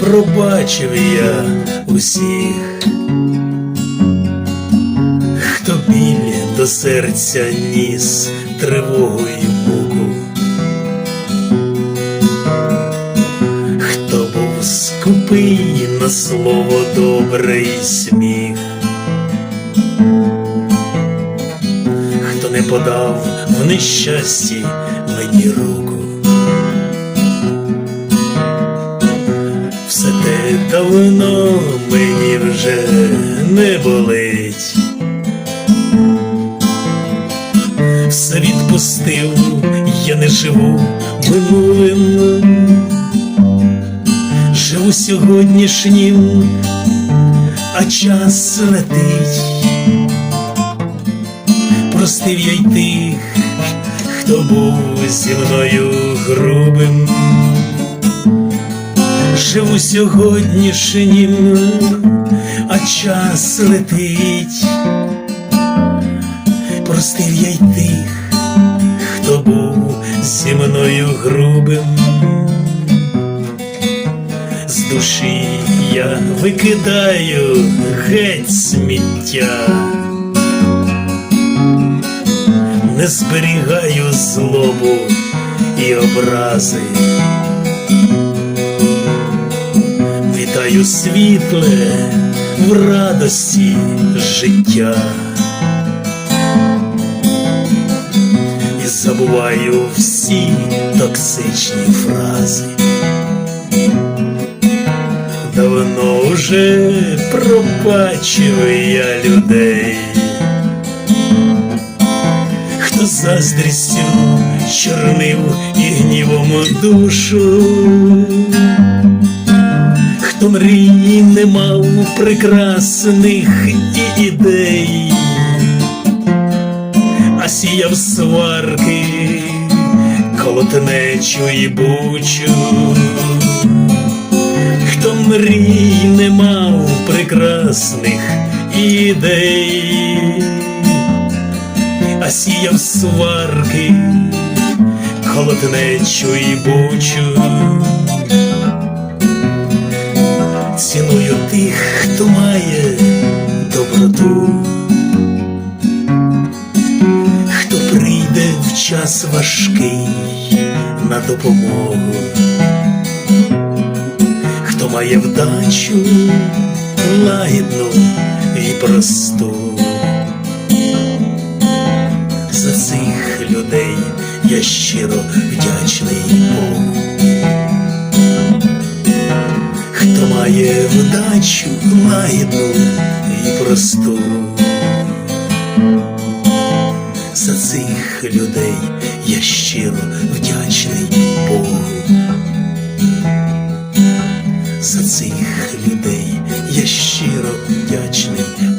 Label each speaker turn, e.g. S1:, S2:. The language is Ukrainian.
S1: пробачив я усіх, хто біль до серця ніс тривогу й муку, хто був скупий на слово добре і сміх, хто не подав в нещасті мені руку. Давно мені вже не болить. Все відпустив, я не живу минулим, живу сьогоднішнім, а час летить. Простив я й тих, хто був зі мною грубим живу сьогоднішнім, а час летить. Простив я й тих, хто був зі мною грубим. З душі я викидаю геть сміття, не зберігаю злобу і образи. Вітаю світле в радості життя. І забуваю всі токсичні фрази. Давно вже пробачив я людей, хто заздрістю чорнив і гнівом душу мрії не мав прекрасних ідей, а сіяв сварки, колотнечу і бучу, хто мрій не мав прекрасних ідей, а сіяв сварки, колотнечу і бучу. Ціную тих, хто має доброту, хто прийде в час важкий на допомогу, хто має вдачу лагідну і просту. За цих людей я щиро вдячний Богу. Має вдачу майну і просту, за цих людей я щиро вдячний Богу. За цих людей я щиро вдячний